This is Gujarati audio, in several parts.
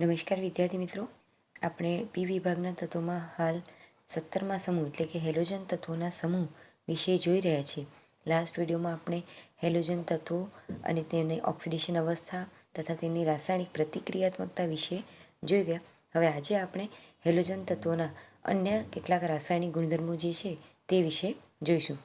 નમસ્કાર વિદ્યાર્થી મિત્રો. આપણે પી વિભાગના તત્વોમાં હાલ સત્તરમાં સમૂહ એટલે કે હેલોજન તત્વોના સમૂહ વિશે જોઈ રહ્યા છીએ. લાસ્ટ વિડીયોમાં આપણે હેલોજન તત્વો અને તેની ઓક્સિડેશન અવસ્થા તથા તેની રાસાયણિક પ્રતિક્રિયાત્મકતા વિશે જોઈ ગયા. હવે આજે આપણે હેલોજન તત્વોના અન્ય કેટલાક રાસાયણિક ગુણધર્મો જે છે તે વિશે જોઈશું.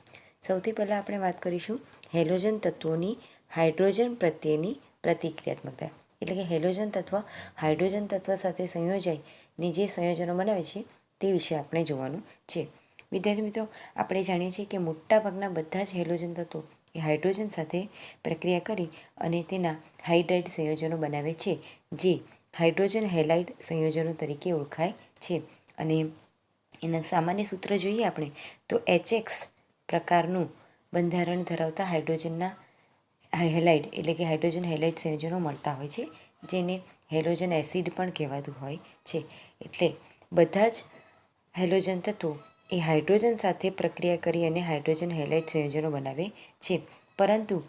સૌથી પહેલાં આપણે વાત કરીશું હેલોજન તત્વોની હાઇડ્રોજન પ્રત્યેની પ્રતિક્રિયાત્મકતા. એટલે કે હેલોજન તત્વ, હાઇડ્રોજન તત્વ સાથે સંયોજાઈને જે સંયોજનો બનાવે છે તે વિશે આપણે જોવાનું છે. વિદ્યાર્થી મિત્રો, આપણે જાણીએ છીએ કે મોટાભાગના બધા જ હેલોજન તત્વો એ હાઇડ્રોજન સાથે પ્રક્રિયા કરી અને તેના હાઇડ્રાઇડ સંયોજનો બનાવે છે, જે હાઇડ્રોજન હેલાઇડ સંયોજનો તરીકે ઓળખાય છે. અને એના સામાન્ય સૂત્ર જોઈએ આપણે, તો એચએક્સ પ્રકારનું બંધારણ ધરાવતા હાઇડ્રોજનના હેલાઇડ એટલે કે હાઇડ્રોજન હેલાઇડ સંયોજનો મળતા હોય છે, જેને હેલોજન એસિડ પણ કહેવાતું હોય છે. એટલે બધા જ હેલોજન તત્વો એ હાઇડ્રોજન સાથે પ્રક્રિયા કરી અને હાઇડ્રોજન હેલાઇડ સંયોજનો બનાવે છે. પરંતુ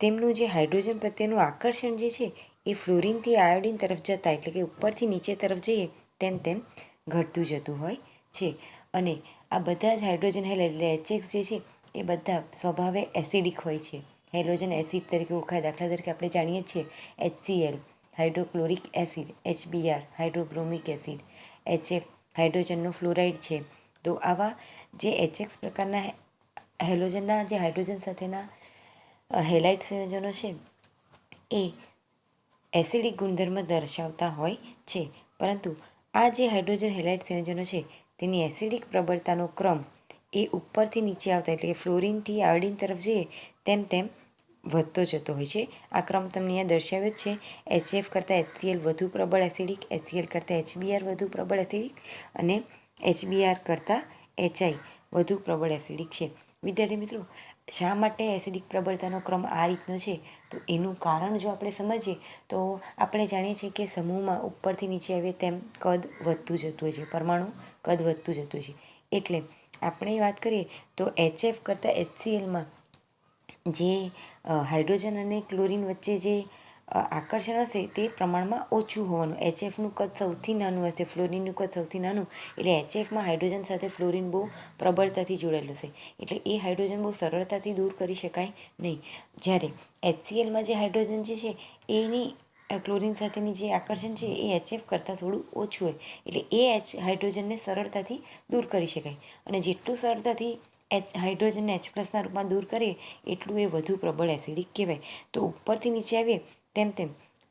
તેમનું જે હાઇડ્રોજન પ્રત્યેનું આકર્ષણ જે છે, એ ફ્લોરિનથી આયોડિન તરફ જતાં એટલે કે ઉપરથી નીચે તરફ જઈએ તેમ તેમ ઘટતું જતું હોય છે. અને આ બધા જ હાઇડ્રોજન હેલાઇડ એટલે એચએક્સ જે છે, એ બધા સ્વભાવે એસિડિક હોય છે. હેલોજન એસિડ તરીકે ઓળખાય. દાખલા તરીકે આપણે જાણીએ છીએ HCL hydrochloric acid HBR hydrobromic acid. HF હાઇડ્રોજનનો fluoride છે. તો આવા જે એચએક્સ પ્રકારના હેલોજનના જે હાઇડ્રોજન સાથેના હેલાઇટ સંયોજનો છે, એ એસિડિક ગુણધર્મ દર્શાવતા હોય છે. પરંતુ આ જે હાઇડ્રોજન હેલાઇટ સંયોજનો છે, તેની એસિડિક પ્રબળતાનો ક્રમ એ ઉપરથી નીચે આવતા, એટલે કે ફ્લોરિનથી આયોડિન તરફ જઈએ, તેમ તેમ વધતો જતો હોય છે. આ ક્રમ તમને અહીંયા દર્શાવ્યો જ છે. એચએફ કરતાં એચસીએલ વધુ પ્રબળ એસિડિક એચસીએલ કરતાં એચબીઆર વધુ પ્રબળ એસિડિક અને એચબીઆર કરતાં એચઆઈ વધુ પ્રબળ એસિડિક છે. વિદ્યાર્થી મિત્રો, શા માટે એસિડિક પ્રબળતાનો ક્રમ આ રીતનો છે? તો એનું કારણ જો આપણે સમજીએ, તો આપણે જાણીએ છીએ કે સમૂહમાં ઉપરથી નીચે આવે તેમ કદ વધતું જતું હોય છે. પરમાણુ કદ વધતું જતું હોય છે. એટલે આપણે વાત કરીએ તો એચએફ કરતાં એચસીએલમાં જે હાઇડ્રોજન અને ક્લોરિન વચ્ચે જે આકર્ષણ હશે તે પ્રમાણમાં ઓછું હોવાનું. એચએફનું કદ સૌથી નાનું હશે ફ્લોરિનનું કદ સૌથી નાનું, એટલે એચએફમાં હાઇડ્રોજન સાથે ફ્લોરિન બહુ પ્રબળતાથી જોડાયેલું છે એટલે એ હાઇડ્રોજન બહુ સરળતાથી દૂર કરી શકાય નહીં. જ્યારે એચસીએલમાં જે હાઇડ્રોજન જે છે, એની ક્લોરિન સાથેની જે આકર્ષણ છે, એ એચએફ કરતાં થોડું ઓછું હોય. એટલે એ એચ હાઇડ્રોજનને સરળતાથી દૂર કરી શકાય. અને જેટલું સરળતાથી એચ હાઇડ્રોજનને એચ પ્લસના રૂપમાં દૂર કરીએ, એટલું એ વધુ પ્રબળ એસિડિક કહેવાય. તો ઉપરથી નીચે આવીએ, તેમ તેમ.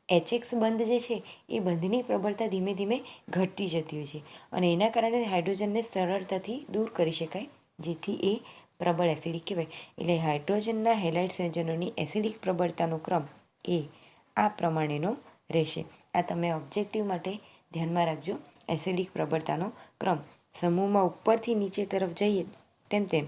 એચએક્સ બંધ જે છે, એ બંધની પ્રબળતા ધીમે ધીમે ઘટતી જતી હોય છે. અને એના કારણે હાઇડ્રોજનને સરળતાથી દૂર કરી શકાય, જેથી એ પ્રબળ એસિડિક કહેવાય. એટલે હાઇડ્રોજનના હેલાઇડ સંયોજનોની એસિડિક પ્રબળતાનો ક્રમ એ આ પ્રમાણેનો રહેશે. આ તમે ઓબ્જેક્ટિવ માટે ધ્યાનમાં રાખજો. એસિડિક પ્રબળતાનો ક્રમ. સમૂહમાં ઉપરથી નીચે તરફ જઈએ તેમ તેમ.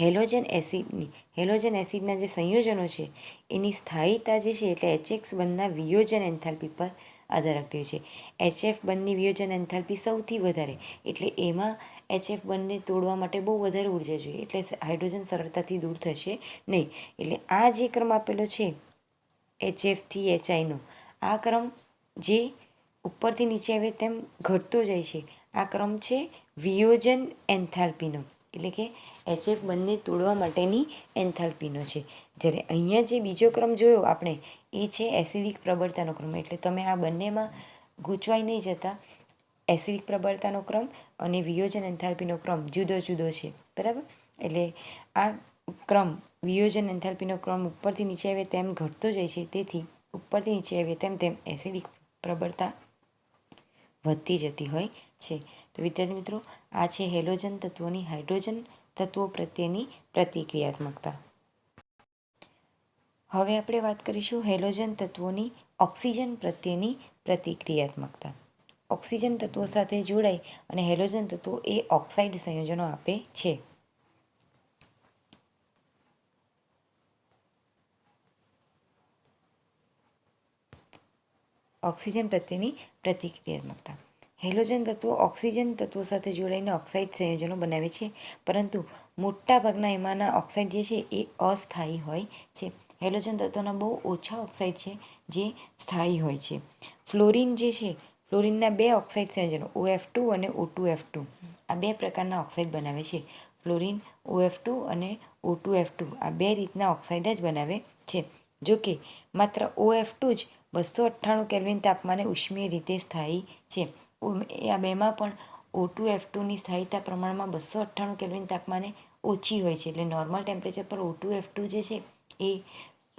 હેલોજન એસિડની હેલોજન એસિડના જે સંયોજનો છે, એની સ્થાયીતા જે છે એટલે એચએક્સ બંધના વિયોજન એન્થાલ્પી પર આધાર રાખતી હોય છે. એચએફ બંધની વિયોજન એન્થાલ્પી સૌથી વધારે, એટલે એમાં એચએફ બંધને તોડવા માટે બહુ વધારે ઊર્જા જોઈએ, એટલે હાઇડ્રોજન સરળતાથી દૂર થશે નહીં. એટલે આ જે ક્રમ આપેલો છે એચએફથી એચઆઈનો આ ક્રમ જે ઉપરથી નીચે આવે તેમ ઘટતો જાય છે. આ ક્રમ છે વિયોજન એન્થાલ્પીનો એટલે કે એચએફ બંને તોડવા માટેની એન્થાલ્પીનો છે. જ્યારે અહીંયા જે બીજો ક્રમ જોયો આપણે, એ છે એસિડિક પ્રબળતાનો ક્રમ. એટલે તમે આ બંનેમાં ગૂંચવાઈ નહીં જતા. એસિડિક પ્રબળતાનો ક્રમ અને વિયોજન એન્થાલ્પીનો ક્રમ જુદો જુદો છે. બરાબર? એટલે આ ક્રમ વિયોજન એન્થાલ્પીનો ક્રમ ઉપરથી નીચે આવે તેમ ઘટતો જાય છે. તેથી ઉપરથી નીચે આવે તેમ તેમ એસિડિક પ્રબળતા વધતી જતી હોય છે. તો વિદ્યાર્થી મિત્રો, આ છે હેલોજન તત્વોની હાઇડ્રોજન તત્વો પ્રત્યેની પ્રતિક્રિયાત્મકતા. હવે આપણે વાત કરીશું હેલોજન તત્વોની ઓક્સિજન પ્રત્યેની પ્રતિક્રિયાત્મકતા. ઓક્સિજન તત્વો સાથે જોડાય અને હેલોજન તત્વો એ ઓક્સાઇડ સંયોજનો આપે છે. ઓક્સિજન પ્રત્યેની પ્રતિક્રિયાત્મકતા. હેલોજન તત્વો, ઓક્સિજન તત્વો સાથે જોડાઈને ઓક્સાઇડ સંયોજનો બનાવે છે. પરંતુ મોટાભાગના એમાંના ઓક્સાઇડ જે છે એ અસ્થાયી હોય છે. હેલોજન તત્વોના બહુ ઓછા ઓક્સાઇડ છે જે સ્થાયી હોય છે. ફ્લોરિન જે છે, ફ્લોરિનના બે ઓક્સાઇડ સંયોજનો, ઓએફ ટુ અને ઓ ટુ એફ ટુ. આ બે પ્રકારના ઓક્સાઇડ બનાવે છે. ફ્લોરિન, ઓએફ ટુ અને ઓ ટુ એફ ટુ. આ બે રીતના ઓક્સાઇડ જ બનાવે છે. જો કે માત્ર ઓએફ ટુ જ બસો અઠ્ઠાણું કેલ્વિન તાપમાને ઉષ્મીય રીતે સ્થાયી છે. આ બેમાં પણ ઓ ટુ એફ ટુની સ્થાયીતા પ્રમાણમાં બસો અઠ્ઠાણું કેલ્વિન તાપમાને ઓછી હોય છે. એટલે નોર્મલ ટેમ્પરેચર પર ઓ ટુ એફ ટુ જે છે, એ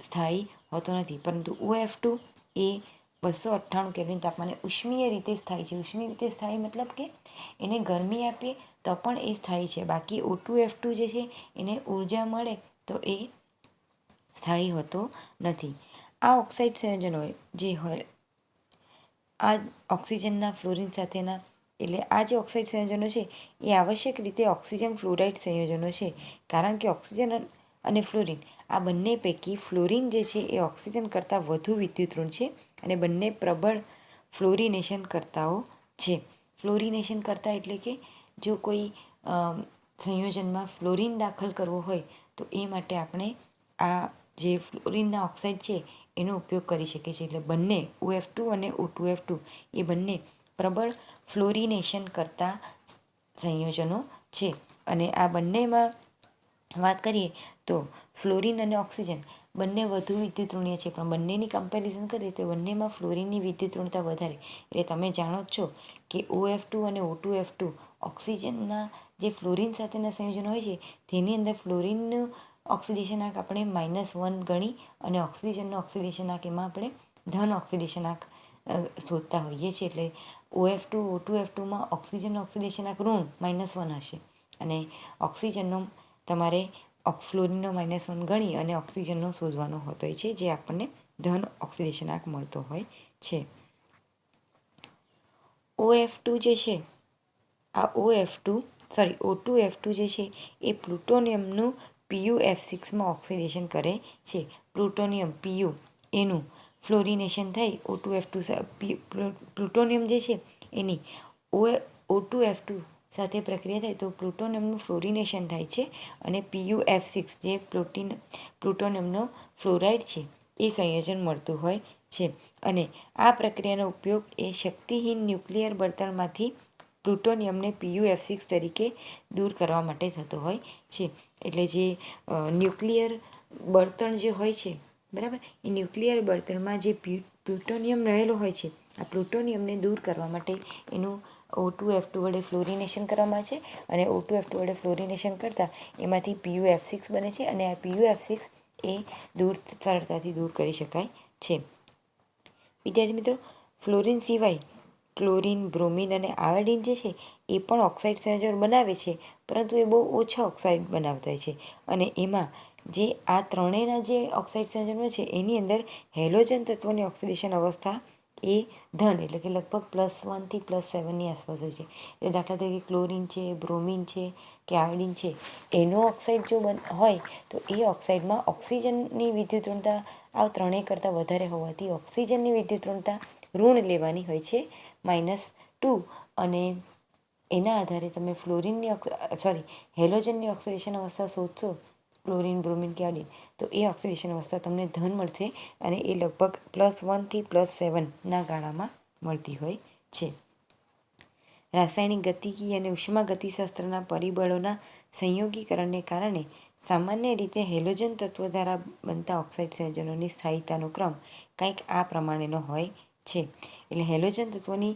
સ્થાયી હોતો નથી. પરંતુ ઓ એફ ટુ એ બસો અઠ્ઠાણું કેલ્વિન તાપમાને ઉષ્મીય રીતે સ્થાયી છે. ઉષ્મીય રીતે સ્થાયી મતલબ કે એને ગરમી આપીએ તો પણ એ સ્થાયી છે. બાકી ઓ ટુ એફ ટુ જે છે, એને ઊર્જા મળે તો એ સ્થાયી હોતો નથી. આ ઓક્સાઇડ સંયોજનો જે હોય આ ઓક્સિજનના ફ્લોરિન સાથેના, એટલે આ જે ઓક્સાઇડ સંયોજનો છે, એ આવશ્યક રીતે ઓક્સિજન ફ્લોરાઇડ સંયોજનો છે. કારણ કે ઓક્સિજન અને ફ્લોરિન, આ બંને પૈકી ફ્લોરિન જે છે, એ ઓક્સિજન કરતાં વધુ વિદ્યુતઋણ છે અને બંને પ્રબળ ફ્લોરિનેશન કરતાઓ છે. ફ્લોરિનેશન કરતા એટલે કે જો કોઈ સંયોજનમાં ફ્લોરિન દાખલ કરવો હોય, તો એ માટે આપણે આ જે ફ્લોરિનના ઓક્સાઇડ છે એનો ઉપયોગ કરી શકે છે. એટલે બંને ઓ એફ ટુ અને ઓ ટુ એફ ટુ એ બંને પ્રબળ ફ્લોરિનેશન કરતા સંયોજનો છે. અને આ બંનેમાં વાત કરીએ તો ફ્લોરિન અને ઓક્સિજન બંને વધુ વિદ્યુતઋણીય છે, પણ બંનેની કમ્પેરિઝન કરીએ તો બંનેમાં ફ્લોરિનની વિદ્યુતઋણતા વધારે. એટલે તમે જાણો જ છો કે ઓ એફ ટુ અને ઓ ટુ એફ ટુ ઓક્સિજનના જે ફ્લોરિન સાથેના સંયોજન હોય છે, તેની અંદર ફ્લોરિનનું ઓક્સિડેશન આંક આપણે માઇનસ વન ગણી અને ઓક્સિજનનો ઓક્સિડેશન આંક એમાં આપણે ધન ઓક્સિડેશન આંક શોધતા હોઈએ છીએ. એટલે O F two O two F ટુમાં ઓક્સિજનનો ઓક્સિડેશન આંક ઋણ માઇનસ વન હશે. અને ઓક્સિજનનો તમારે ફ્લોરિનનો માઇનસ વન ગણી અને ઓક્સિજનનો શોધવાનો હોતો હોય છે, જે આપણને ધન ઓક્સિડેશન આંક મળતો હોય છે. ઓ એફ ટુ જે છે, આ O F two sorry O two F two જે છે, એ પ્લુટોનિયમનું પીયુ એફ સિક્સમાં ઓક્સિડેશન કરે છે. પ્લુટોનિયમ પીયુ એનું ફ્લોરિનેશન થઈ O two F two plutonium જે છે, એની O O two F two સાથે પ્રક્રિયા થાય તો પ્લુટોનિયમનું ફ્લોરિનેશન થાય છે અને પીયુ એફ સિક્સ જે પ્લોટીન, પ્લુટોનિયમનો ફ્લોરાઇડ છે, એ સંયોજન મળતું હોય છે. અને આ પ્રક્રિયાનો ઉપયોગ એ શક્તિહીન ન્યુક્લિયર બળતણમાંથી પ્લુટોનિયમને પીયુ એફ સિક્સ તરીકે દૂર કરવા માટે થતો હોય છે. એટલે જે ન્યુક્લિયર બળતણ જે હોય છે, બરાબર? એ ન્યુક્લિયર બળતણમાં જે પ્લુટોનિયમ રહેલો હોય છે, આ પ્લુટોનિયમને દૂર કરવા માટે એનું ઓ ટુ એફ ટુ વડે ફ્લોરિનેશન કરવામાં આવે છે અને ઓ ટુ એફ ટુ વડે ફ્લોરિનેશન કરતાં એમાંથી પીયુ એફ સિક્સ બને છે અને આ પીયુ એફ સિક્સ એ દૂર, સરળતાથી દૂર કરી શકાય છે. વિદ્યાર્થી મિત્રો, ફ્લોરિન સિવાય ક્લોરિન, બ્રોમિન અને આયોડિન જે છે, એ પણ ઓક્સાઇડ સંયોજન બનાવે છે, પરંતુ એ બહુ ઓછા ઓક્સાઇડ બનાવતા હોય છે. અને એમાં જે આ ત્રણેયના જે ઓક્સાઇડ સંયોજનો છે, એની અંદર હેલોજન તત્વોની ઓક્સિડેશન અવસ્થા એ ધન, એટલે કે લગભગ પ્લસ વનથી પ્લસ સેવનની આસપાસ હોય છે. એટલે દાખલા તરીકે ક્લોરિન છે, બ્રોમિન છે કે આયોડિન છે, એનો ઓક્સાઇડ જો બન, હોય, તો એ ઓક્સાઇડમાં ઓક્સિજનની વિદ્યુતઋણતા આ ત્રણેય કરતાં વધારે હોવાથી ઓક્સિજનની વિદ્યુતઋણતા ઋણ લેવાની હોય છે. માઇનસ ટુ અને એના આધારે તમે ફ્લોરિનની સોરી, હેલોજનની ઓક્સિડેશન અવસ્થા શોધશો ક્લોરિન બ્રોમિન કે આયોડિન તો એ ઓક્સિડેશન અવસ્થા તમને ધન મળશે અને એ લગભગ પ્લસ વનથી પ્લસ સેવનના ગાળામાં મળતી હોય છે. રાસાયણિક ગતિકી અને ઉષ્મા ગતિશાસ્ત્રના પરિબળોના સંયોગીકરણને કારણે સામાન્ય રીતે હેલોજન તત્વો દ્વારા બનતા ઓક્સાઇડ સંયોજનોની સ્થાયીતાનો ક્રમ કંઈક આ પ્રમાણેનો હોય છે. એટલે હેલોજન તત્વોની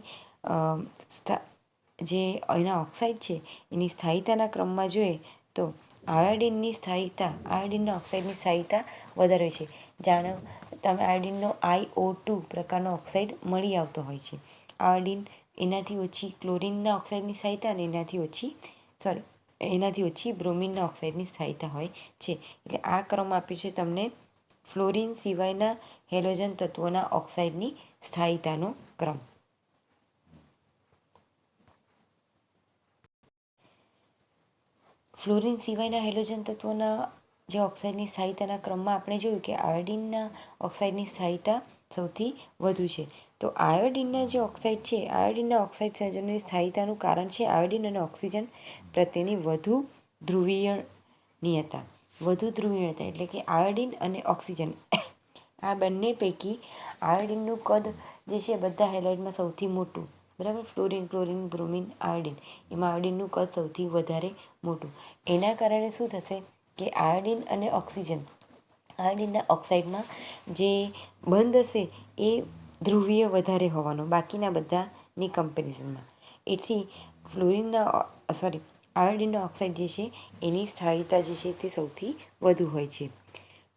જે એના ઓક્સાઇડ છે, એની સ્થાયીતાના ક્રમમાં જોઈએ તો આયોડિનની સ્થાયીતા, આયોડિનના ઓક્સાઇડની સ્થાયીતા વધારે છે. જાણો, તમે આયોડિનનો આઈઓ ટુ પ્રકારનો ઓક્સાઇડ મળી આવતો હોય છે. આયોડિન એનાથી ઓછી ક્લોરિનના ઓક્સાઇડની સ્થાયીતા અને એનાથી ઓછી, સોરી, એનાથી ઓછી બ્રોમિનના ઓક્સાઇડની સ્થાયીતા હોય છે. એટલે આ ક્રમ આપ્યો છે તમને ફ્લોરિન સિવાયના હેલોજન તત્વોના ઓક્સાઇડની સ્થાયીતાનો ક્રમ ફ્લોરિન સિવાયના હેલોજન તત્વોના જે ઓક્સાઇડની સ્થાયીતાના ક્રમમાં આપણે જોયું કે આયોડિનના ઓક્સાઇડની સ્થાયીતા સૌથી વધુ છે. તો આયોડિનના જે ઓક્સાઇડ છે, આયોડિનના ઓક્સાઇડ સંયોજનની સ્થાયીતાનું કારણ છે આયોડિન અને ઓક્સિજન પ્રત્યેની વધુ ધ્રુવીયણીયતા. વધુ ધ્રુવીયતા એટલે કે આયોડિન અને ઓક્સિજન. આ બંને પૈકી આયોડિનનું કદ જે છે બધા હેલાઇડમાં સૌથી મોટું. બરાબર? Fluorine, chlorine, bromine, iodine. એમાં આયોડિનનું કદ સૌથી વધારે મોટું. એના કારણે શું થશે કે આયોડિન અને ઓક્સિજન. આયોડિનના ઓક્સાઇડમાં જે બંધ હશે એ ધ્રુવીય વધારે હોવાનો, બાકીના બધાની કમ્પેરિઝનમાં એથી ફ્લોરિનના સોરી આયોડિનના ઓક્સાઇડ જે છે એની સ્થાયીતા જે છે તે સૌથી વધુ હોય છે.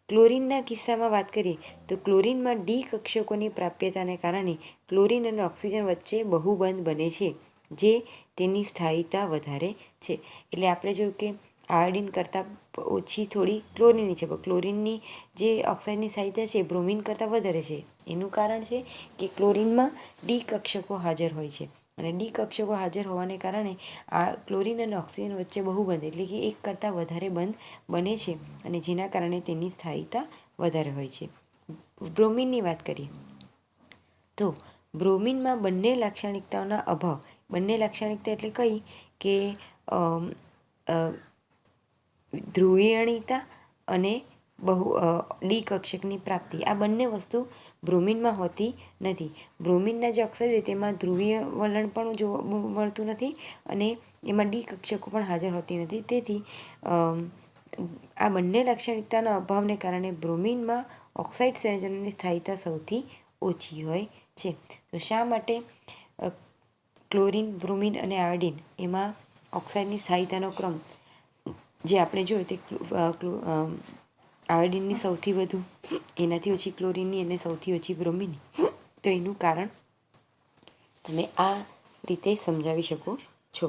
ક્લોરિનના કિસ્સામાં વાત કરીએ તો ક્લોરિનમાં ડી કક્ષકોની પ્રાપ્યતાને કારણે ક્લોરિન અને ઓક્સિજન વચ્ચે બહુબંધ બને છે, જે તેની સ્થાયીતા વધારે છે. એટલે આપણે જોયું કે આયોડિન કરતાં ઓછી થોડી ક્લોરિનની છે, પણ ક્લોરિનની જે ઓક્સાઇડની સ્થાયીતા છે, બ્રોમિન કરતાં વધારે છે. એનું કારણ છે કે ક્લોરિનમાં ડી કક્ષકો હાજર હોય છે. અને ડી કક્ષકો હાજર હોવાને કારણે આ ક્લોરિન અને ઓક્સિજન વચ્ચે બહુબંધ એટલે કે એક કરતાં વધારે બંધ બને છે અને જેના કારણે તેની સ્થાયીતા વધારે હોય છે. બ્રોમિનની વાત કરીએ તો બ્રોમિનમાં બંને લાક્ષણિકતાઓના અભાવ, બંને લાક્ષણિકતા એટલે કઈ કે ધ્રુવીયણીતા અને બહુ ડી કક્ષકની પ્રાપ્તિ, આ બંને વસ્તુ બ્રોમિનમાં હોતી નથી. બ્રોમિનના જે અક્ષર છે, તેમાં ધ્રુવીય વલણ પણ જોવા મળતું નથી અને એમાં ડી કક્ષકો પણ હાજર હોતી નથી. તેથી આ બંને લાક્ષણિકતાના અભાવને કારણે બ્રોમિનમાં ઓક્સાઇડ સંયોજનોની સ્થાયીતા સૌથી ઓછી હોય છે. તો શા માટે ક્લોરિન, બ્રોમિન અને આયોડિન એમાં ઓક્સાઇડની સ્થાયીતાનો ક્રમ જે આપણે જોયો તે આયોડિનની સૌથી વધુ, એનાથી ઓછી ક્લોરિનની અને સૌથી ઓછી બ્રોમિનની. તો એનું કારણ તમે આ રીતે સમજાવી શકો છો.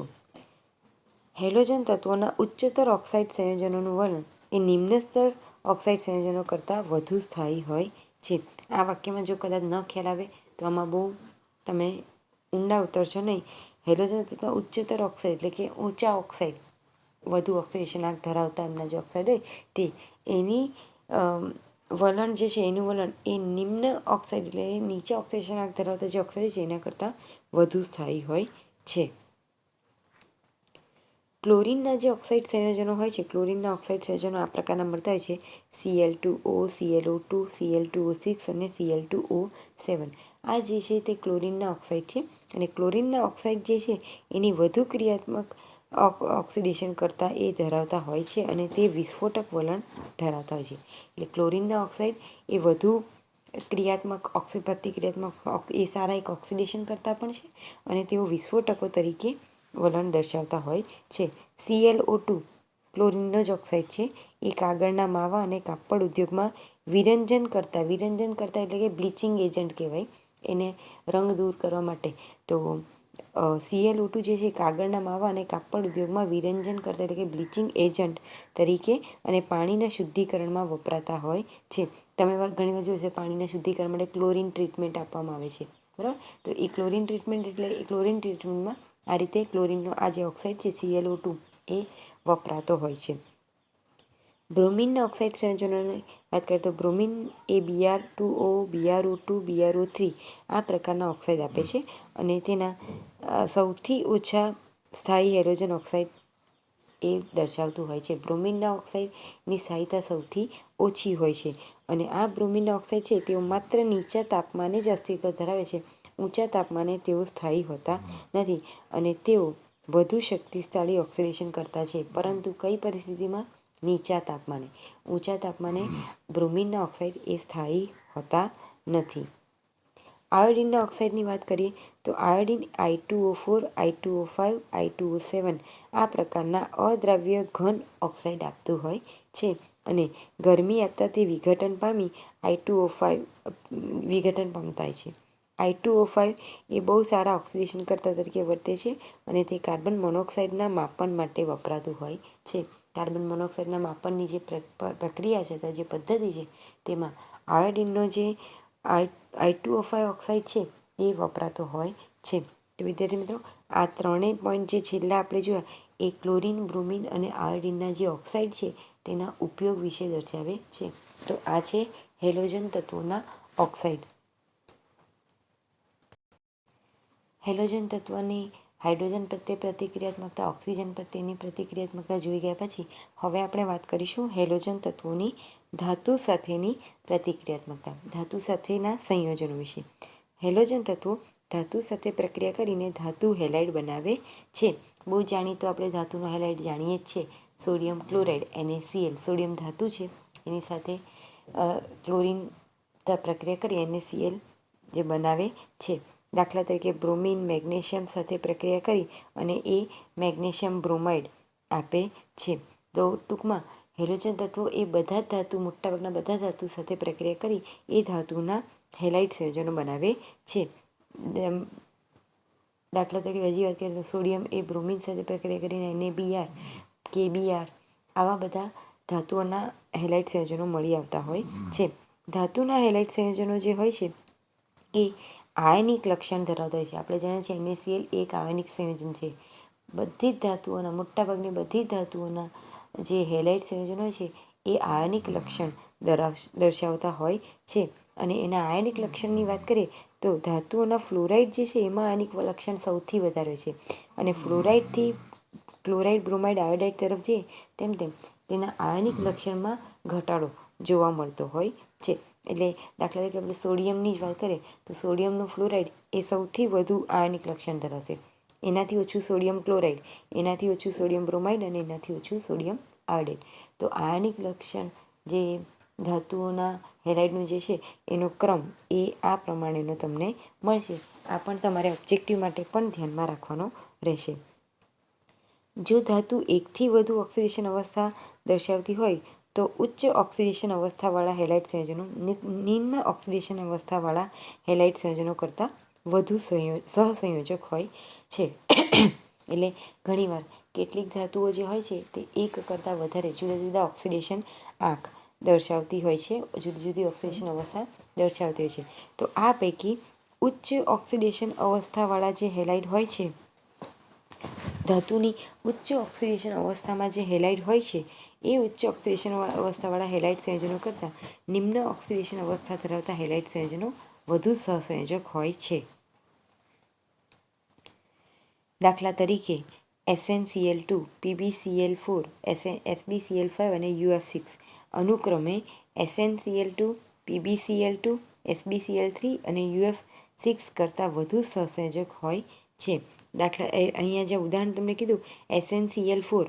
હેલોજન તત્વોના ઉચ્ચતર ઓક્સાઇડ સંયોજનોનું વર્ણન એ નિમ્ન સ્તર ઓક્સાઇડ સંયોજનો કરતાં વધુ સ્થાયી હોય છે. આ વાક્યમાં જો કદાચ ન ખ્યાલ આવે, તો આમાં બહુ તમે ઊંડા ઉતરશો નહીં. હેલોજન તત્વ ઉચ્ચતર ઓક્સાઇડ એટલે કે ઊંચા ઓક્સાઇડ. વધુ ઓક્સિડેશનાક ધરાવતા એમના જે ઓક્સાઇડ હોય તે, એની વલણ જે છે એનું વલણ એ નિમ્ન ઓક્સાઇડ એટલે નીચે ઓક્સિડેશનાક ધરાવતા જે ઓક્સાઇડ છે એના કરતાં વધુ સ્થાયી હોય છે. ક્લોરિનના જે ઓક્સાઇડ સંયોજનો હોય છે, ક્લોરિનના ઓક્સાઇડ સંયોજનો આ પ્રકારના મળતા હોય છે. CL two O CL O two CL two O six અને સીએલ ટુ ઓ સેવન આ જે છે તે ક્લોરિનના ઓક્સાઇડ છે અને ક્લોરિનના ઓક્સાઇડ જે છે એની વધુ ક્રિયાત્મક ઓક્સિડેશન કરતાં એ ધરાવતા હોય છે અને તે વિસ્ફોટક વલણ ધરાવતા હોય છે. એટલે ક્લોરિનના ઓક્સાઇડ એ વધુ ક્રિયાત્મક ઓક્સિ, પ્રતિક્રિયાત્મક એ સારા એક ઓક્સિડેશન કરતા પણ છે અને તેઓ વિસ્ફોટકો તરીકે વલણ દર્શાવતા હોય છે. સીએલઓ ટુ ક્લોરિનનો જ ઓક્સાઇડ છે. એ કાગળના માવા અને કાપડ ઉદ્યોગમાં વિરંજન કરતા વિરંજન કરતા એટલે કે બ્લીચિંગ એજન્ટ કહેવાય, એને રંગ દૂર કરવા માટે. તો સીએલ ઓટુ જે છે કાગળના માવા અને કાપડ ઉદ્યોગમાં વિરંજન કરતા એટલે કે બ્લીચિંગ એજન્ટ તરીકે અને પાણીના શુદ્ધિકરણમાં વપરાતા હોય છે. તમે ઘણી વાર જોશે પાણીના શુદ્ધિકરણ માટે ક્લોરિન ટ્રીટમેન્ટ આપવામાં આવે છે. બરાબર? તો એ ક્લોરિન ટ્રીટમેન્ટ એટલે એ ક્લોરિન ટ્રીટમેન્ટમાં આ રીતે ક્લોરિનનો, આ જે ઓક્સાઇડ છે સીએલઓ ટુ એ વપરાતો હોય છે. બ્રોમિનના ઓક્સાઇડ સંયોજનોની વાત કરીએ તો બ્રોમિન એ BR two O BRO two BRO three આ પ્રકારના ઓક્સાઇડ આપે છે. અને તેના સૌથી ઓછા સ્થાયી હેલોજન ઓક્સાઇડ એ દર્શાવતું હોય છે. બ્રોમિનના ઓક્સાઇડની સ્થાયીતા સૌથી ઓછી હોય છે. અને આ બ્રોમિનના ઓક્સાઇડ છે, તેઓ માત્ર નીચા તાપમાને જ અસ્તિત્વ ધરાવે છે. ઊંચા તાપમાને તેઓ સ્થાયી હોતા નથી અને તેઓ વધુ શક્તિશાળી ઓક્સિડેશન કરતા છે. પરંતુ કઈ પરિસ્થિતિમાં નીચા તાપમાને. ઊંચા તાપમાને બ્રોમિનના ઓક્સાઇડ એ સ્થાયી હોતા નથી. આયોડિનના ઓક્સાઇડની વાત કરીએ તો iodine I two O four, I two O five, I two O seven આ પ્રકારના અદ્રાવ્ય ઘન ઓક્સાઇડ આપતું હોય છે. અને ગરમી આપતા તે વિઘટન પામી આઈ ટુ ઓ ફાઇવ, વિઘટન પામતા હોય છે. આઈ ટુ ઓ ફાઇવ એ બહુ સારા ઓક્સિડેશન કરતા તરીકે વર્તે છે અને તે કાર્બન મોનોક્સાઇડના માપન માટે વપરાતું હોય છે. કાર્બન મોનોક્સાઇડના માપનની જે પ્રક્રિયા છે અથવા જે પદ્ધતિ છે તેમાં આયોડિનનો જે આઈ આઈ ટુ ઓક્સાઇડ છે એ વપરાતો હોય છે. તો વિદ્યાર્થી મિત્રો, આ ત્રણેય પોઈન્ટ જે છેલ્લા આપણે જોયા એ ક્લોરિન, બ્રોમિન અને આયોડિનના જે ઓક્સાઇડ છે તેના ઉપયોગ વિશે દર્શાવે છે. તો આ છે હેલોજન તત્વોના ઓક્સાઇડ. હેલોજન તત્વની હાઇડ્રોજન પ્રત્યે પ્રતિક્રિયાત્મકતા, ઓક્સિજન પ્રત્યેની પ્રતિક્રિયાત્મકતા જોઈ ગયા પછી હવે આપણે વાત કરીશું હેલોજન તત્વોની ધાતુ સાથેની પ્રતિક્રિયાત્મકતા, ધાતુ સાથેના સંયોજનો વિશે. હેલોજન તત્વો ધાતુ સાથે પ્રક્રિયા કરીને ધાતુ હેલાઇડ બનાવે છે. બહુ જાણીતો આપણે ધાતુનો હેલાઇડ જાણીએ જ છે. સોડિયમ ક્લોરાઇડ NaCl સોડિયમ ધાતુ છે. એની સાથે ક્લોરિન પ્રક્રિયા કરી NaCl જે બનાવે છે. દાખલા તરીકે બ્રોમિન મેગ્નેશિયમ સાથે પ્રક્રિયા કરી અને એ મેગ્નેશિયમ બ્રોમાઇડ આપે છે. તો ટૂંકમાં હેલોજન તત્વો એ બધા જ ધાતુ મોટાભાગના બધા ધાતુ સાથે પ્રક્રિયા કરી એ ધાતુના હેલાઇટ સંયોજનો બનાવે છે. દાખલા તરીકે હજી વાત કરીએ તો સોડિયમ એ બ્રોમિન સાથે પ્રક્રિયા કરીને એને બીઆર કેબીઆર આવા બધા ધાતુઓના હેલાઇટ સંયોજનો મળી આવતા હોય છે. ધાતુના હેલાઇટ સંયોજનો જે હોય છે એ આયનિક લક્ષણ ધરાવતા હોય છે. આપણે જાણીએ છીએ એનએસીએલ એક આયનિક સંયોજન છે. બધી જ ધાતુઓના, મોટાભાગની બધી જ ધાતુઓના જે હેલાઇટ સંયોજન હોય છે, એ આયનિક લક્ષણ દરાવ દર્શાવતા હોય છે. અને એના આયનિક લક્ષણની વાત કરીએ તો ધાતુઓના ફ્લોરાઇડ જે છે, એમાં આયનિક લક્ષણ સૌથી વધારે છે. અને ફ્લોરાઇડથી ક્લોરાઇડ બ્રોમાઇડ આયોડાઇડ તરફ જઈએ, તેમ તેમ તેના આયનિક લક્ષણમાં ઘટાડો જોવા મળતો હોય છે. એટલે દાખલા તરીકે આપણે સોડિયમની જ વાત કરીએ, તો સોડિયમનું ફ્લોરાઇડ એ સૌથી વધુ આયનિક લક્ષણ ધરાવશે એનાથી ઓછું સોડિયમ ક્લોરાઇડ, એનાથી ઓછું સોડિયમ બ્રોમાઇડ અને એનાથી ઓછું સોડિયમ આયોડાઇડ તો આયનિક લક્ષણ જે ધાતુઓના હેલાઇડનું જે છે, એનો ક્રમ એ આ પ્રમાણેનો તમને મળશે. આ પણ તમારે ઓબ્જેક્ટિવ માટે પણ ધ્યાનમાં રાખવાનો રહેશે. જો ધાતુ એકથી વધુ ઓક્સિડેશન અવસ્થા દર્શાવતી હોય તો ઉચ્ચ ઓક્સિડેશન અવસ્થાવાળા હેલાઇટ સંયોજનો નિમ્ન ઓક્સિડેશન અવસ્થાવાળા હેલાઇટ સંયોજનો કરતાં વધુ સંયો, સહસંયોજક હોય છે. એટલે ઘણીવાર કેટલીક ધાતુઓ જે હોય છે તે એક કરતાં વધારે જુદા જુદા ઓક્સિડેશન આંક દર્શાવતી હોય છે, જુદી જુદી ઓક્સિડેશન અવસ્થા દર્શાવતી હોય છે. તો આ પૈકી ઉચ્ચ ઓક્સિડેશન અવસ્થાવાળા જે હેલાઇડ હોય છે, ધાતુની ઉચ્ચ ઓક્સિડેશન અવસ્થામાં જે હેલાઇડ હોય છે એ ઉચ્ચ ઓક્સિડેશન અવસ્થાવાળા હેલાઇટ સંયોજનો કરતાં નિમ્ન ઓક્સિડેશન અવસ્થા ધરાવતા હેલાઇટ સંયોજનો વધુ સહસંયોજક હોય છે દાખલા તરીકે SNCL two PBCL four SN SBCL five અને યુએફ સિક્સ અનુક્રમે SNCL two PBCL two SBCL three અને યુએફ સિક્સ કરતાં વધુ સહસંયોજક હોય છે દાખલા અહીંયા જે ઉદાહરણ તમને કીધું એસએનસીએલ ફોર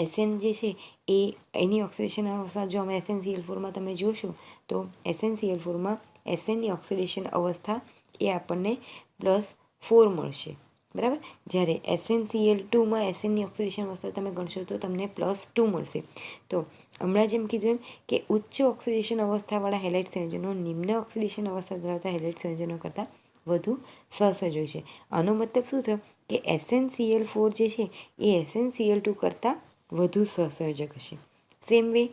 એસએન જે છે, એ એની ઓક્સિડેશન અવસ્થા, જો અમે એસએનસીએલ ફોરમાં તમે જોશો, તો એસએનસીએલ ફોરમાં એસએનની ઓક્સિડેશન અવસ્થા એ આપણને પ્લસ ફોર મળશે. બરાબર? જ્યારે એસએનસીએલ ટુમાં એસએનની ઓક્સિડેશન અવસ્થા તમે ગણશો, તો તમને પ્લસ ટુ મળશે. તો હમણાં જેમ કીધું એમ કે ઉચ્ચ ઓક્સિડેશન અવસ્થાવાળા હેલાઇટ સંયોજનો, નિમ્ન ઓક્સિડેશન અવસ્થા ધરાવતા હેલાઇટ સંયોજનો કરતાં વધુ સહસજ હોય છે. આનો મતલબ શું થયો? કે એસએનસીએલ ફોર જે છે, એ એસએનસીએલ ટુ કરતાં વધુ સહસંયોજક હશે. સેમ વે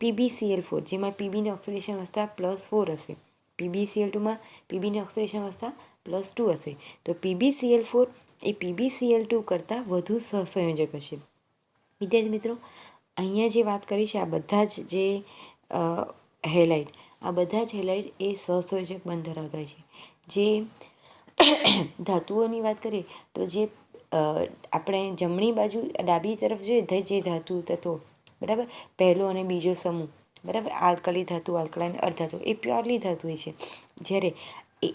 પીબીસીએલ ફોર જેમાં પીબીની ઓક્સિડેશન અવસ્થા પ્લસ ફોર હશે. પીબીસીએલ ટુમાં પીબીની ઓક્સિડેશન અવસ્થા પ્લસ ટુ હશે. તો પીબીસીએલ ફોર એ પીબીસીએલ ટુ કરતાં વધુ સહસંયોજક હશે. વિદ્યાર્થી મિત્રો, અહીંયા જે વાત કરી છે, આ બધા જ જે હેલાઇટ આ બધા જ હેલાઇટ એ સહસંયોજક બંધ ધરાવતા છે. જે ધાતુઓની વાત કરીએ તો જે આપણે જમણી બાજુ ડાબી તરફ જોઈએ જે ધાતુ તત્વો. બરાબર? પહેલો અને બીજો સમૂહ. બરાબર? આલ્કલી ધાતુ, આલ્કલાઇન અર્ધાતુ એ પ્યોરલી ધાતુ છે. જ્યારે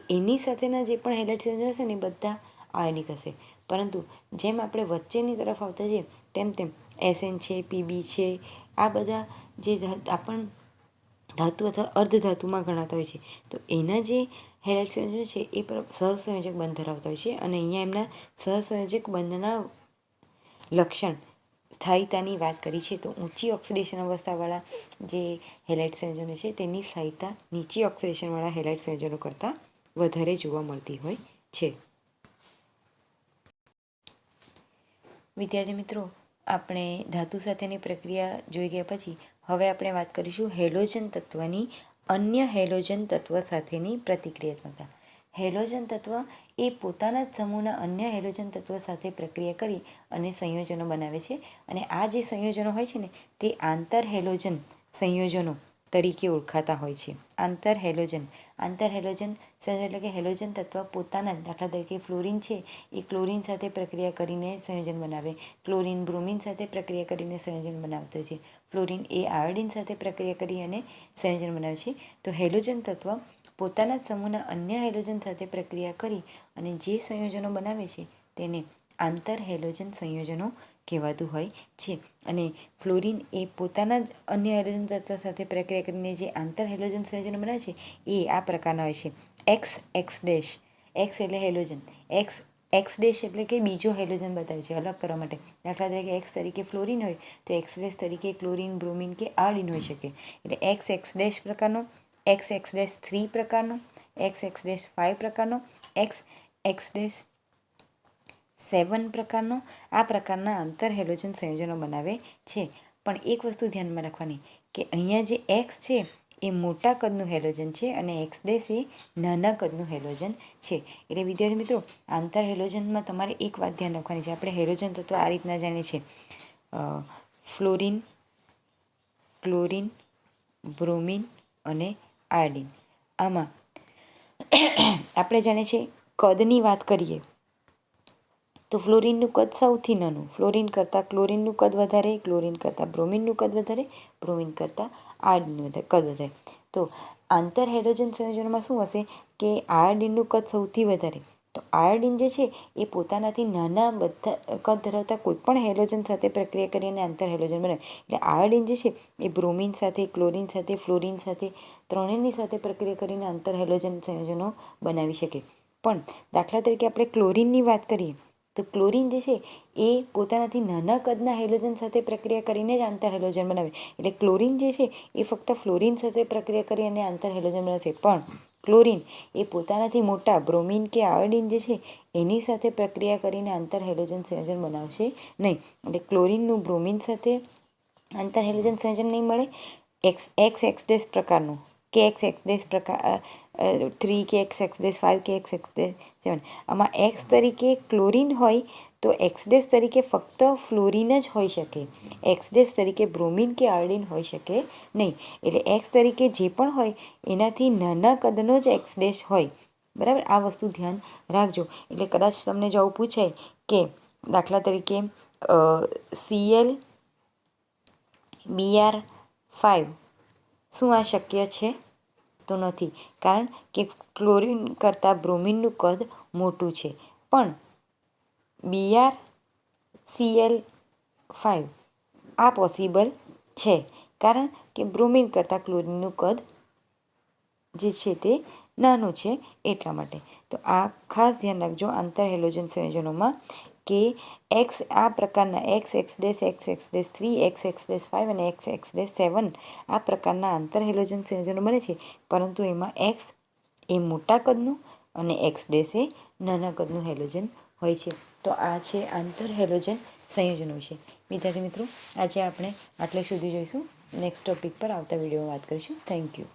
એની સાથેના જે પણ હેલેટ્સ હશે ને બધા આયનિક હશે. પરંતુ જેમ આપણે વચ્ચેની તરફ આવતા જઈએ, તેમ તેમ એસએન છે પીબી છે, આ બધા જે આપણ ધાતુ અથવા અર્ધધાતુમાં ગણાતા હોય છે. તો એના જે હેલાઇટ સંયોજન છે એ સહસંયોજક બંધ ધરાવતા હોય છે અને અહીંયા એમના સહસંયોજક બંધના લક્ષણ સ્થાયિતાની વાત કરી છે તો ઊંચી ઓક્સિડેશન અવસ્થાવાળા જે હેલાઇટ સંયોજનો છે તેની સ્થાયિતા નીચી ઓક્સિડેશનવાળા હેલાઇટ સંયોજનો કરતાં વધારે જોવા મળતી હોય છે. વિદ્યાર્થી મિત્રો, આપણે ધાતુ સાથેની પ્રક્રિયા જોઈ ગયા પછી હવે આપણે વાત કરીશું હેલોજન તત્વની અન્ય હેલોજન તત્વ સાથેની પ્રતિક્રિયાત્મકતા. હેલોજન તત્વ એ પોતાના જ સમૂહના અન્ય હેલોજન તત્વ સાથે પ્રક્રિયા કરી અને સંયોજનો બનાવે છે. અને આ જે સંયોજનો હોય છે ને, તે આંતર હેલોજન સંયોજનો તરીકે ઓળખાતા હોય છે. આંતર હેલોજન. આંતર હેલોજન સંયોજન એટલે કે હેલોજન તત્વ પોતાના દાખલા તરીકે ફ્લોરિન છે, એ ક્લોરિન સાથે પ્રક્રિયા કરીને સંયોજન બનાવે. ક્લોરિન બ્રોમિન સાથે પ્રક્રિયા કરીને સંયોજન બનાવતો છે. ફ્લોરિન એ આયોડિન સાથે પ્રક્રિયા કરી અને સંયોજન બનાવે છે. તો હેલોજન તત્વ પોતાના જ સમૂહના અન્ય હેલોજન સાથે પ્રક્રિયા કરી અને જે સંયોજનો બનાવે છે, તેને આંતર હેલોજન સંયોજનો કહેવાતું હોય છે. અને ફ્લોરિન એ પોતાના જ અન્ય હેલોજન તત્વ સાથે પ્રક્રિયા કરીને જે આંતર હેલોજન સંયોજનો બનાવે છે, એ આ પ્રકારના હોય છે. એક્સ એક્સ ડેશ એક્સ એટલે હેલોજન. એક્સ એક્સ ડેશ એટલે કે બીજો હેલોજન બતાવે છે, અલગ કરવા માટે. દાખલા તરીકે એક્સ તરીકે ફ્લોરિન હોય, તો એક્સ ડેશ તરીકે ક્લોરિન, બ્રોમિન કે આયોડિન હોઈ શકે. એટલે એક્સ એક્સ ડેશ પ્રકારનો એક્સ એક્સ ડેશ થ્રી પ્રકારનો એક્સ એક્સ ડેશ ફાઇવ પ્રકારનો એક્સ એક્સ ડેશ સેવન પ્રકારનો, આ પ્રકારના આંતર હેલોજન સંયોજનો બનાવે છે. પણ એક વસ્તુ ધ્યાનમાં રાખવાની કે અહીંયા જે એક્સ છે, એ મોટા કદનું હેલોજન છે અને એક્સ ડેસ એ નાના કદનું હેલોજન છે. એટલે વિદ્યાર્થી મિત્રો, આંતર હેલોજનમાં તમારે એક વાત ધ્યાન રાખવાની છે. આપણે હેલોજન તત્વ આ રીતના જાણીએ છીએ. ફ્લોરિન ક્લોરિન બ્રોમિન અને આયોડિન આમાં આપણે જાણીએ છીએ કદની વાત કરીએ. તો ફ્લોરિનનું કદ સૌથી નાનું. ફ્લોરિન કરતાં ક્લોરિનનું કદ વધારે, ક્લોરિન કરતાં બ્રોમિનનું કદ વધારે, બ્રોમિન કરતાં આયોડિનનું કદ વધારે. તો આંતર હાઇડ્રોજન સંયોજનમાં શું હશે કે આયોડિનનું કદ સૌથી વધારે? તો આયોડિન જે છે એ પોતાનાથી નાના બધા કદ ધરાવતા કોઈપણ હેલોજન સાથે પ્રક્રિયા કરીને આંતર હેલોજન બનાવે. એટલે આયોડિન જે છે એ બ્રોમિન સાથે, ક્લોરિન સાથે, ફ્લોરિન સાથે, ત્રણેયની સાથે પ્રક્રિયા કરીને આંતર હેલોજન સંયોજનો બનાવી શકે. પણ દાખલા તરીકે આપણે ક્લોરિનની વાત કરીએ તો ક્લોરિન જે છે, એ પોતાનાથી નાના કદના હેલોજન સાથે પ્રક્રિયા કરીને જ આંતર હેલોજન બનાવે. એટલે ક્લોરિન જે છે, એ ફક્ત ફ્લોરિન સાથે પ્રક્રિયા કરી અને આંતર હેલોજન બનાવશે. પણ ક્લોરિન એ પોતાનાથી મોટા બ્રોમિન કે આયોડિન જે છે, એની સાથે પ્રક્રિયા કરીને આંતર હેલોજન સંયોજન બનાવશે નહીં. એટલે ક્લોરિનનું બ્રોમિન સાથે આંતર હેલોજન સંયોજન નહીં મળે. એક્સ એક્સ એક્સ ડેસ પ્રકારનું. કે એક્સ એક્સ ડેસ પ્રકાર થ્રી કે એક્સ એક્સ ડેસ ફાઇવ કે એક્સ એક્સ ડેસ સેવન આમાં એક્સ તરીકે ક્લોરિન હોય તો એક્સ ડેસ તરીકે ફક્ત ફ્લોરિન જ હોઈ શકે. એક્સ ડેસ તરીકે બ્રોમિન કે આયોડિન હોઈ શકે નહીં. એટલે એક્સ તરીકે જે પણ હોય, એનાથી નાના કદનો જ એક્સ ડેશ હોય. બરાબર? આ વસ્તુ ધ્યાન રાખજો. એટલે કદાચ તમને જો આવું પૂછાય કે દાખલા તરીકે સીએલ બીઆર ફાઇવ શું આ શક્ય છે? તો નથી. કારણ કે ક્લોરિન કરતાં બ્રોમિનનું કદ મોટું છે. પણ બીઆર સીએલ ફાઇવ આ પોસિબલ છે. કારણ કે બ્રોમિન કરતાં ક્લોરિનનું કદ જે છે તે નાનું છે એટલા માટે. તો આ ખાસ ધ્યાન રાખજો આંતર હેલોજન સંયોજનોમાં કે એક્સ આ પ્રકારના X X dash X X dash three X X dash five અને એક્સ એક્સ ડેસ સેવન આ પ્રકારના આંતર હેલોજન સંયોજનો બને છે. પરંતુ એમાં એક્સ એ મોટા કદનું અને એક્સ ડેસ એ નાના કદનું હેલોજન હોય છે. તો આ છે આંતર હેલોજન સંયોજનો વિશે. વિદ્યાર્થી મિત્રો, આજે આપણે આટલે સુધી જોઈશું. નેક્સ્ટ ટોપિક પર આવતા વિડીયોમાં વાત કરીશું. Thank you